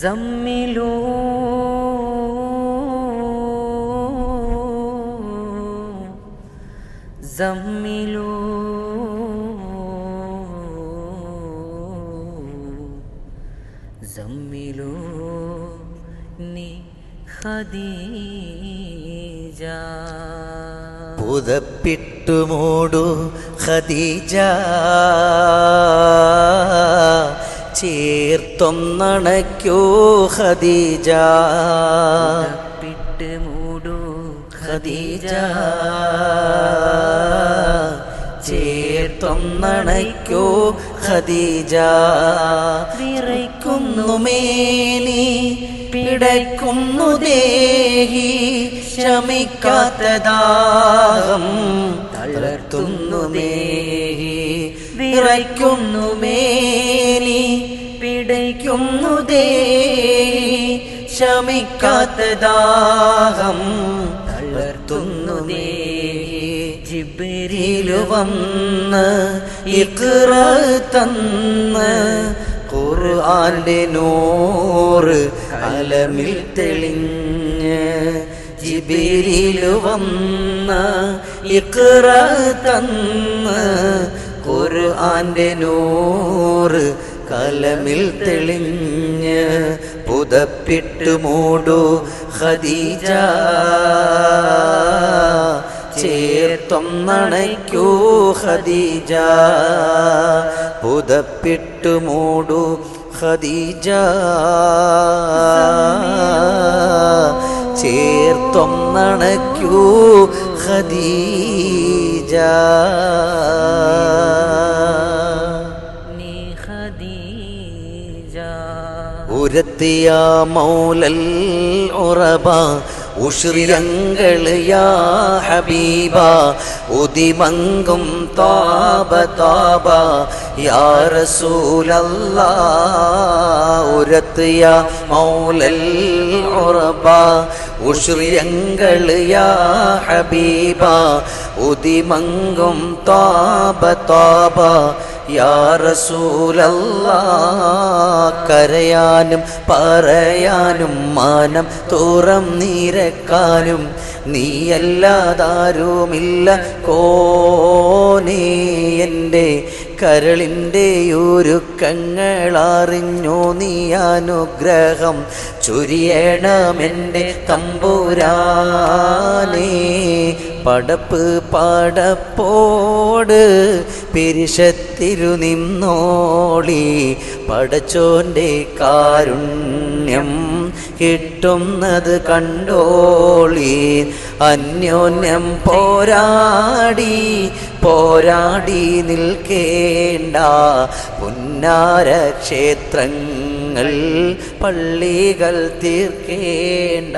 زملوا زملوا زملوني خديجة പുതപ്പിട്ടു മൂടു ഖദീജ ചേർത്തൊന്നണയ്ക്കൂ ഖദീജ. പിട്ട് മൂടു ഖദീജ. ചേർത്തൊന്നണയ്ക്കോ ഖദീജ. വിറയ്ക്കുന്നു മേനി പിടയ്ക്കുന്നു ദേഹി ശമിക്കാത്ത ദാഹം തളർത്തുന്നു മേഹി വിറയ്ക്കുന്നു മേനി പിടയ്ക്കുന്നു ക്ഷമിക്കാത്ത ദാഹം തളർത്തുന്നു ദേഹി ജിബിരിലു വന്ന് ഇക്റ തന്ന് ഖുർആന്റെ നൂറ് അലമിൽ തെളിഞ്ഞ് ജിബിരിലു വന്ന് ഇക്റ തന്ന് ഖുർആന്റെ നൂറ് കലമിൽ തെളിഞ്ഞ് പുതപ്പിട്ട് മൂടു ഖദീജ. ചേർത്തൊന്നണയ്ക്കൂ ഖദീജ. പുതപ്പിട്ട് മൂടു ഖദീജ. ചേർത്തൊന്നണയ്ക്കൂ ഖദീജ. ഉരത്തിയ മൗലൽ ഉറബ ഉഷ്രിയങ്ങൾ യാ ഹബീബ ഉദിമങ്കും താപ താപ യാ റസൂലല്ലാ ഉരത്തിയ മൗലൽ ഉറബ ഉഷ്രിയങ്ങൾ യാ ഹബീബ ഉദിമങ്കും താപ താപ. യാ റസൂലല്ലാ കരയാനും പറയാനും മാനം തോറം നീരക്കാനും. നീയല്ലാതാരുമില്ല കോനേ എന്റെ കരളിന്റെ ഒരുക്കങ്ങളറിഞ്ഞോ നീ അനുഗ്രഹം? ചുരിയണമെന്റെ തമ്പുരാനേ. പടപ്പ് പടപ്പോട് പിരിശത്തിരു നിന്നോളി പടച്ചോന്റെ കാരുണ്യം കിട്ടുന്നത് കണ്ടോളി. അന്യോന്യം പോരാടി പോരാടി നിൽക്കേണ്ട പുന്നാര ക്ഷേത്രങ്ങൾ പള്ളികൾ തീർക്കേണ്ട.